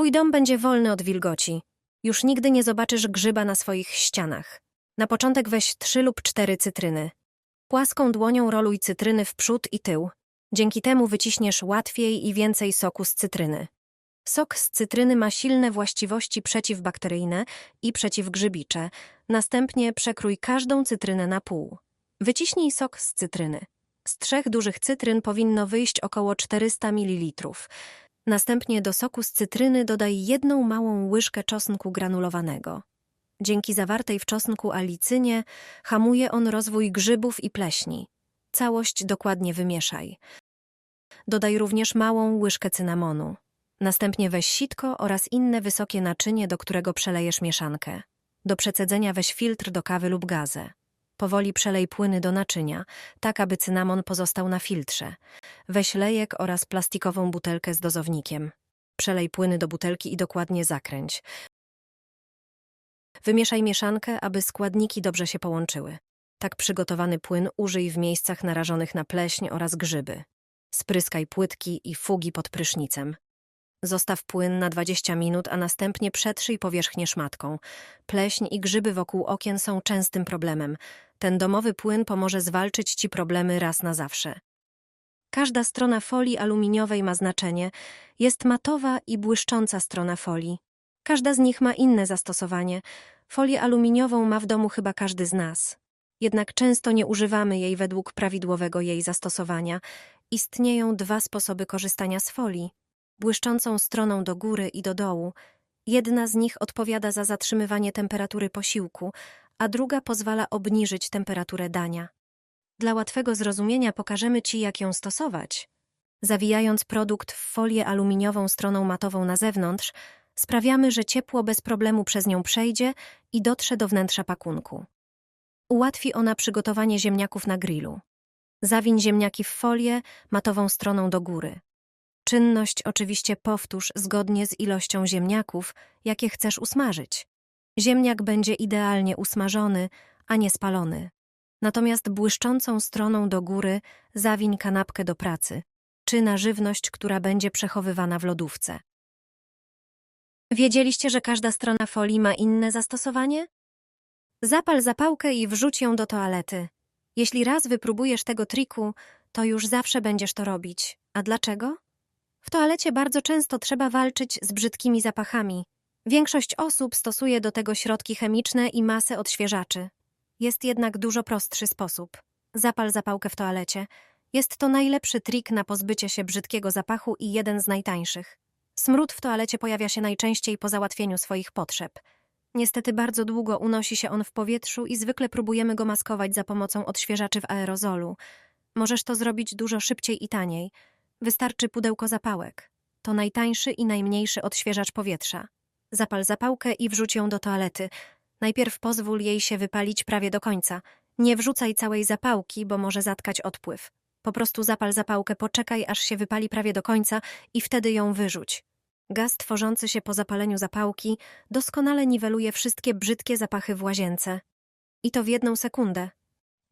Twój dom będzie wolny od wilgoci. Już nigdy nie zobaczysz grzyba na swoich ścianach. Na początek weź trzy lub cztery cytryny. Płaską dłonią roluj cytryny w przód i tył. Dzięki temu wyciśniesz łatwiej i więcej soku z cytryny. Sok z cytryny ma silne właściwości przeciwbakteryjne i przeciwgrzybicze. Następnie przekrój każdą cytrynę na pół. Wyciśnij sok z cytryny. Z trzech dużych cytryn powinno wyjść około 400 ml. Następnie do soku z cytryny dodaj jedną małą łyżkę czosnku granulowanego. Dzięki zawartej w czosnku alicynie hamuje on rozwój grzybów i pleśni. Całość dokładnie wymieszaj. Dodaj również małą łyżkę cynamonu. Następnie weź sitko oraz inne wysokie naczynie, do którego przelejesz mieszankę. Do przecedzenia weź filtr do kawy lub gazę. Powoli przelej płyny do naczynia, tak aby cynamon pozostał na filtrze. Weź lejek oraz plastikową butelkę z dozownikiem. Przelej płyny do butelki i dokładnie zakręć. Wymieszaj mieszankę, aby składniki dobrze się połączyły. Tak przygotowany płyn użyj w miejscach narażonych na pleśń oraz grzyby. Spryskaj płytki i fugi pod prysznicem. Zostaw płyn na 20 minut, a następnie przetrzyj powierzchnię szmatką. Pleśń i grzyby wokół okien są częstym problemem. Ten domowy płyn pomoże zwalczyć ci problemy raz na zawsze. Każda strona folii aluminiowej ma znaczenie. Jest matowa i błyszcząca strona folii. Każda z nich ma inne zastosowanie. Folię aluminiową ma w domu chyba każdy z nas. Jednak często nie używamy jej według prawidłowego jej zastosowania. Istnieją dwa sposoby korzystania z folii. Błyszczącą stroną do góry i do dołu. Jedna z nich odpowiada za zatrzymywanie temperatury posiłku, a druga pozwala obniżyć temperaturę dania. Dla łatwego zrozumienia pokażemy Ci, jak ją stosować. Zawijając produkt w folię aluminiową stroną matową na zewnątrz, sprawiamy, że ciepło bez problemu przez nią przejdzie i dotrze do wnętrza pakunku. Ułatwi ona przygotowanie ziemniaków na grillu. Zawiń ziemniaki w folię matową stroną do góry. Czynność oczywiście powtórz zgodnie z ilością ziemniaków, jakie chcesz usmażyć. Ziemniak będzie idealnie usmażony, a nie spalony. Natomiast błyszczącą stroną do góry zawiń kanapkę do pracy, czy na żywność, która będzie przechowywana w lodówce. Wiedzieliście, że każda strona folii ma inne zastosowanie? Zapal zapałkę i wrzuć ją do toalety. Jeśli raz wypróbujesz tego triku, to już zawsze będziesz to robić. A dlaczego? W toalecie bardzo często trzeba walczyć z brzydkimi zapachami. Większość osób stosuje do tego środki chemiczne i masę odświeżaczy. Jest jednak dużo prostszy sposób. Zapal zapałkę w toalecie. Jest to najlepszy trik na pozbycie się brzydkiego zapachu i jeden z najtańszych. Smród w toalecie pojawia się najczęściej po załatwieniu swoich potrzeb. Niestety bardzo długo unosi się on w powietrzu i zwykle próbujemy go maskować za pomocą odświeżaczy w aerozolu. Możesz to zrobić dużo szybciej i taniej. Wystarczy pudełko zapałek. To najtańszy i najmniejszy odświeżacz powietrza. Zapal zapałkę i wrzuć ją do toalety. Najpierw pozwól jej się wypalić prawie do końca. Nie wrzucaj całej zapałki, bo może zatkać odpływ. Po prostu zapal zapałkę, poczekaj, aż się wypali prawie do końca i wtedy ją wyrzuć. Gaz tworzący się po zapaleniu zapałki doskonale niweluje wszystkie brzydkie zapachy w łazience. I to w jedną sekundę.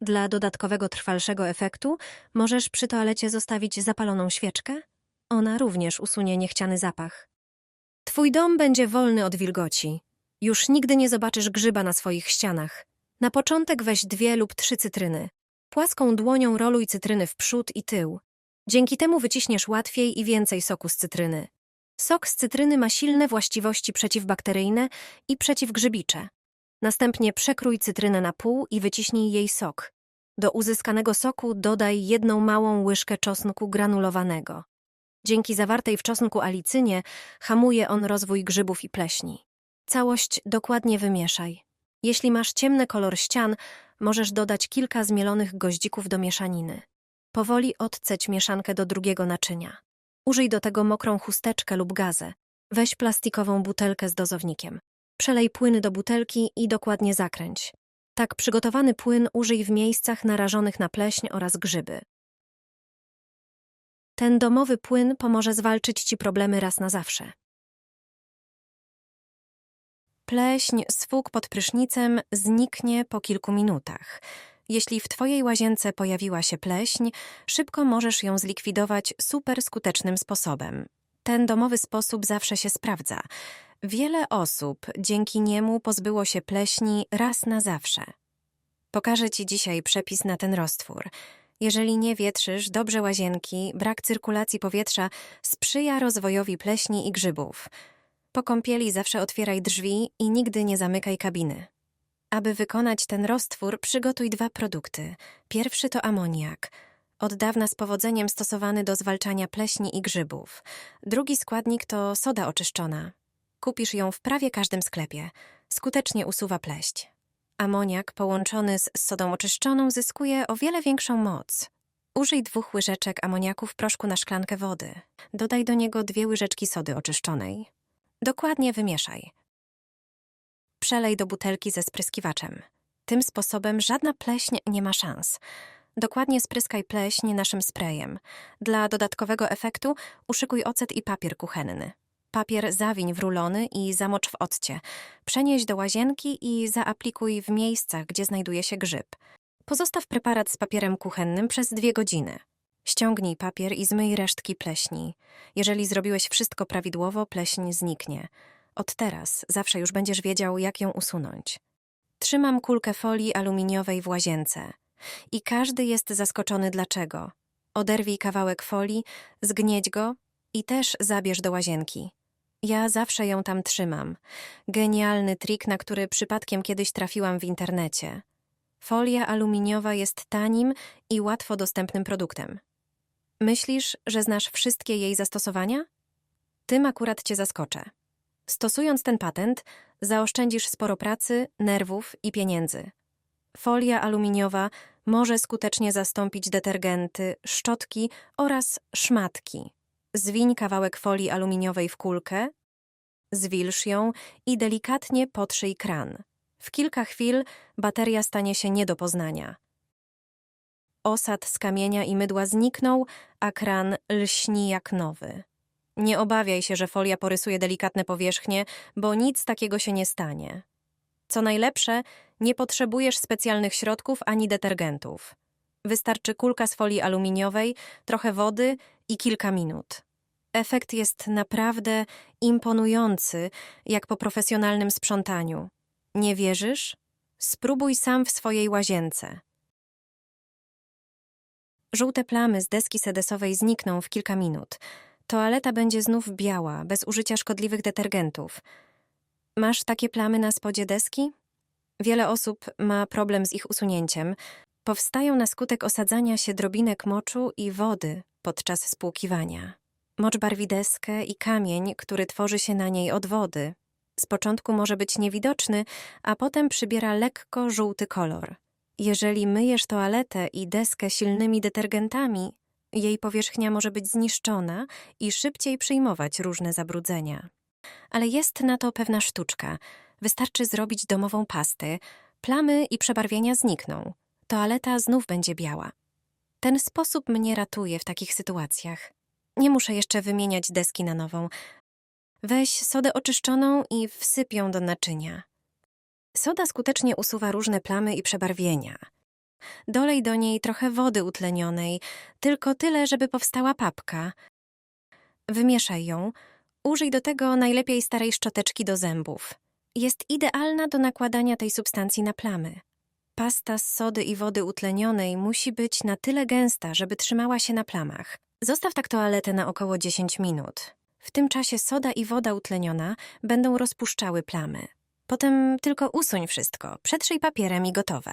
Dla dodatkowego trwalszego efektu możesz przy toalecie zostawić zapaloną świeczkę. Ona również usunie niechciany zapach. Twój dom będzie wolny od wilgoci. Już nigdy nie zobaczysz grzyba na swoich ścianach. Na początek weź dwie lub trzy cytryny. Płaską dłonią roluj cytryny w przód i tył. Dzięki temu wyciśniesz łatwiej i więcej soku z cytryny. Sok z cytryny ma silne właściwości przeciwbakteryjne i przeciwgrzybicze. Następnie przekrój cytrynę na pół i wyciśnij jej sok. Do uzyskanego soku dodaj jedną małą łyżkę czosnku granulowanego. Dzięki zawartej w czosnku alicynie hamuje on rozwój grzybów i pleśni. Całość dokładnie wymieszaj. Jeśli masz ciemny kolor ścian, możesz dodać kilka zmielonych goździków do mieszaniny. Powoli odceć mieszankę do drugiego naczynia. Użyj do tego mokrą chusteczkę lub gazę. Weź plastikową butelkę z dozownikiem. Przelej płyny do butelki i dokładnie zakręć. Tak przygotowany płyn użyj w miejscach narażonych na pleśń oraz grzyby. Ten domowy płyn pomoże zwalczyć Ci problemy raz na zawsze. Pleśń z fug pod prysznicem zniknie po kilku minutach. Jeśli w Twojej łazience pojawiła się pleśń, szybko możesz ją zlikwidować super skutecznym sposobem. Ten domowy sposób zawsze się sprawdza. Wiele osób dzięki niemu pozbyło się pleśni raz na zawsze. Pokażę Ci dzisiaj przepis na ten roztwór. Jeżeli nie wietrzysz dobrze łazienki, brak cyrkulacji powietrza sprzyja rozwojowi pleśni i grzybów. Po kąpieli zawsze otwieraj drzwi i nigdy nie zamykaj kabiny. Aby wykonać ten roztwór, przygotuj dwa produkty. Pierwszy to amoniak, od dawna z powodzeniem stosowany do zwalczania pleśni i grzybów. Drugi składnik to soda oczyszczona. Kupisz ją w prawie każdym sklepie. Skutecznie usuwa pleść. Amoniak połączony z sodą oczyszczoną zyskuje o wiele większą moc. Użyj dwóch łyżeczek amoniaku w proszku na szklankę wody. Dodaj do niego dwie łyżeczki sody oczyszczonej. Dokładnie wymieszaj. Przelej do butelki ze spryskiwaczem. Tym sposobem żadna pleśń nie ma szans. Dokładnie spryskaj pleśń naszym sprayem. Dla dodatkowego efektu uszykuj ocet i papier kuchenny. Papier zawiń w rulony i zamocz w occie. Przenieś do łazienki i zaaplikuj w miejscach, gdzie znajduje się grzyb. Pozostaw preparat z papierem kuchennym przez dwie godziny. Ściągnij papier i zmyj resztki pleśni. Jeżeli zrobiłeś wszystko prawidłowo, pleśń zniknie. Od teraz zawsze już będziesz wiedział, jak ją usunąć. Trzymam kulkę folii aluminiowej w łazience. I każdy jest zaskoczony dlaczego. Oderwij kawałek folii, zgnieć go i też zabierz do łazienki. Ja zawsze ją tam trzymam. Genialny trik, na który przypadkiem kiedyś trafiłam w internecie. Folia aluminiowa jest tanim i łatwo dostępnym produktem. Myślisz, że znasz wszystkie jej zastosowania? Tym akurat cię zaskoczę. Stosując ten patent, zaoszczędzisz sporo pracy, nerwów i pieniędzy. Folia aluminiowa może skutecznie zastąpić detergenty, szczotki oraz szmatki. Zwiń kawałek folii aluminiowej w kulkę, zwilż ją i delikatnie potrzyj kran. W kilka chwil bateria stanie się nie do poznania. Osad z kamienia i mydła zniknął, a kran lśni jak nowy. Nie obawiaj się, że folia porysuje delikatne powierzchnie, bo nic takiego się nie stanie. Co najlepsze, nie potrzebujesz specjalnych środków ani detergentów. Wystarczy kulka z folii aluminiowej, trochę wody i kilka minut. Efekt jest naprawdę imponujący, jak po profesjonalnym sprzątaniu. Nie wierzysz? Spróbuj sam w swojej łazience. Żółte plamy z deski sedesowej znikną w kilka minut. Toaleta będzie znów biała, bez użycia szkodliwych detergentów. Masz takie plamy na spodzie deski? Wiele osób ma problem z ich usunięciem. Powstają na skutek osadzania się drobinek moczu i wody podczas spłukiwania. Mocz barwi deskę i kamień, który tworzy się na niej od wody. Z początku może być niewidoczny, a potem przybiera lekko żółty kolor. Jeżeli myjesz toaletę i deskę silnymi detergentami, jej powierzchnia może być zniszczona i szybciej przyjmować różne zabrudzenia. Ale jest na to pewna sztuczka. Wystarczy zrobić domową pastę, plamy i przebarwienia znikną. Toaleta znów będzie biała. Ten sposób mnie ratuje w takich sytuacjach. Nie muszę jeszcze wymieniać deski na nową. Weź sodę oczyszczoną i wsyp ją do naczynia. Soda skutecznie usuwa różne plamy i przebarwienia. Dolej do niej trochę wody utlenionej, tylko tyle, żeby powstała papka. Wymieszaj ją. Użyj do tego najlepiej starej szczoteczki do zębów. Jest idealna do nakładania tej substancji na plamy. Pasta z sody i wody utlenionej musi być na tyle gęsta, żeby trzymała się na plamach. Zostaw tak toaletę na około 10 minut. W tym czasie soda i woda utleniona będą rozpuszczały plamy. Potem tylko usuń wszystko, przetrzyj papierem i gotowe.